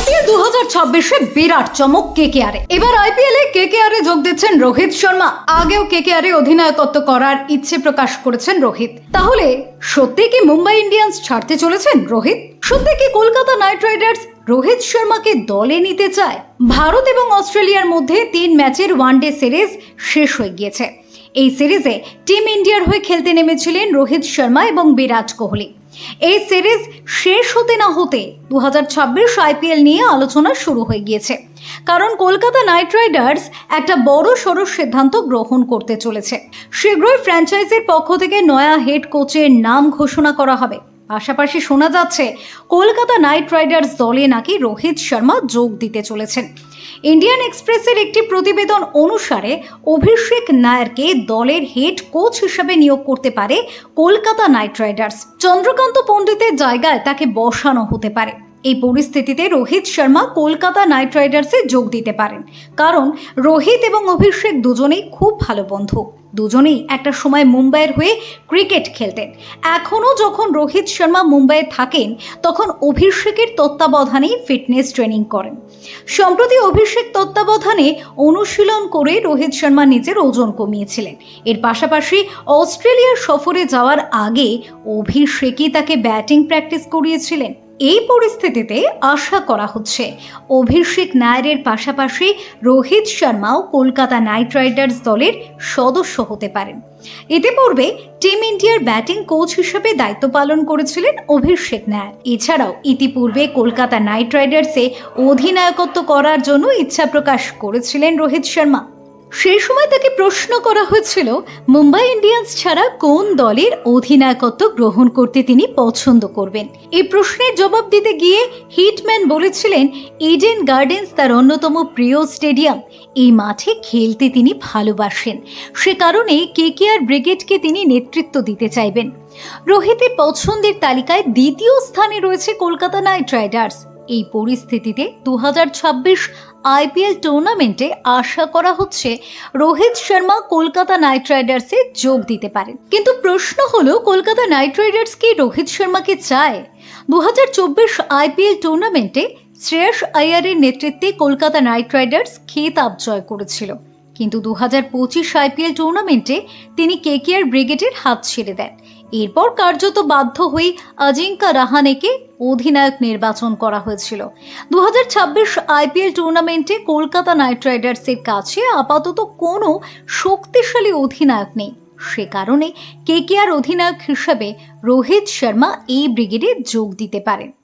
IPL দু হাজার ছাব্বিশে বিরাট চমক কেকেআর। এবার আইপিএল এ কেকেআর যোগ দিচ্ছেন রোহিত শর্মা। আগেও কেকেআর অধিনায়কত্ব করার ইচ্ছে প্রকাশ করেছেন রোহিত। তাহলে সত্যি কি মুম্বাই ইন্ডিয়ান্স ছাড়তে চলেছেন রোহিত? সত্যি কি কলকাতা নাইট রাইডার্স রোহিত শর্মাকে দলে নিতে চায়? ভারত এবং অস্ট্রেলিয়ার মধ্যে তিন ম্যাচের ওয়ানডে সিরিজ শেষ হয়ে গিয়েছে। এই সিরিজে টিম ইন্ডিয়ার হয়ে খেলতে নেমেছিলেন রোহিত শর্মা এবং বিরাট কোহলি। এই সিরিজ শেষ হতে না হতে দু হাজার ছাব্বিশ আইপিএল নিয়ে আলোচনা শুরু হয়ে গিয়েছে। কারণ কলকাতা নাইট রাইডার্স একটা বড় সড়ো সিদ্ধান্ত গ্রহণ করতে চলেছে। শীঘ্রই ফ্র্যাঞ্চাইজির পক্ষ থেকে নয়া হেড কোচের নাম ঘোষণা করা হবে। পাশাপাশি শোনা যাচ্ছে, কলকাতা নাইট রাইডার্স দলে নাকি রোহিত শর্মা যোগ দিতে চলেছেন। ইন্ডিয়ান এক্সপ্রেসের একটি প্রতিবেদন অনুসারে, অভিষেক নায়ারকে দলের হেড কোচ হিসেবে নিয়োগ করতে পারে কলকাতা নাইট রাইডার্স। চন্দ্রকান্ত পণ্ডিতের জায়গায় তাকে বসানো হতে পারে। এই পরিস্থিতিতে রোহিত শর্মা কলকাতা নাইট রাইডার্সে যোগ দিতে পারেন। কারণ রোহিত এবং অভিষেক দুজনেই খুব ভালো বন্ধু। দুজনেই একটা সময় মুম্বাইয়ের হয়ে ক্রিকেট খেলতেন। এখনও যখন রোহিত শর্মা মুম্বাইয়ে থাকেন, তখন অভিষেকের তত্ত্বাবধানেই ফিটনেস ট্রেনিং করেন। সম্প্রতি অভিষেক তত্ত্বাবধানে অনুশীলন করে রোহিত শর্মা নিজের ওজন কমিয়েছিলেন। এর পাশাপাশি অস্ট্রেলিয়ার সফরে যাওয়ার আগে অভিষেকই তাকে ব্যাটিং প্র্যাকটিস করিয়েছিলেন। এই পরিস্থিতিতে আশা করা হচ্ছে। অভিষেক নায়ারের পাশাপাশি রোহিত শর্মাও কলকাতা নাইট রাইডার্স দলের সদস্য হতে পারেন। ইতিপূর্বে টিম ইন্ডিয়ার ব্যাটিং কোচ হিসেবে দায়িত্ব পালন করেছিলেন অভিষেক নায়ার। এছাড়াও ইতিপূর্বে কলকাতা নাইট রাইডার্সে অধিনায়কত্ব করার জন্য ইচ্ছা প্রকাশ করেছিলেন রোহিত শর্মা। সেই সময় তাকে প্রশ্ন করা হয়েছিল, মুম্বাই ইন্ডিয়ান্স ছাড়া কোন দলের অধিনায়কত্ব গ্রহণ করতে তিনি পছন্দ করবেন? এই প্রশ্নের জবাব দিতে গিয়ে হিটম্যান বলেছিলেন ইডেন গার্ডেন্স তার অন্যতম প্রিয় স্টেডিয়াম। এই মাঠে খেলতে তিনি ভালোবাসেন। সে কারণে কেকেআর ব্রিগেডকে তিনি নেতৃত্ব দিতে চাইবেন। রোহিতের পছন্দের তালিকায় দ্বিতীয় স্থানে রয়েছে কলকাতা নাইট রাইডার্স। এই পরিস্থিতিতে দু হাজার ছাব্বিশ আইপিএল টুর্নামেন্টে আশা করা হচ্ছে রোহিত শর্মা কলকাতা নাইট রাইডার্সে যোগ দিতে পারেন। কিন্তু প্রশ্ন হলো, কলকাতা নাইট রাইডার্স কি রোহিত শর্মাকে চায়? দু হাজার চব্বিশ আইপিএল টুর্নামেন্টে শ্রেয়স আয়ারের নেতৃত্বে কলকাতা নাইট রাইডার্স খেতাব জয় করেছিল। কিন্তু দু হাজার পঁচিশ আইপিএল টুর্নামেন্টে তিনি কেকেআর ব্রিগেডের হাত ছেড়ে দেন। এরপর কার্যত বাধ্য হয়ে আজিঙ্কা রাহানেকে অধিনায়ক নির্বাচন করা হয়েছিল। দু হাজার ছাব্বিশ আইপিএল টুর্নামেন্টে কলকাতা নাইট রাইডার্সের কাছে আপাতত কোনো শক্তিশালী অধিনায়ক নেই। সে কারণে কেকেআর অধিনায়ক হিসেবে রোহিত শর্মা এই ব্রিগেডে যোগ দিতে পারেন।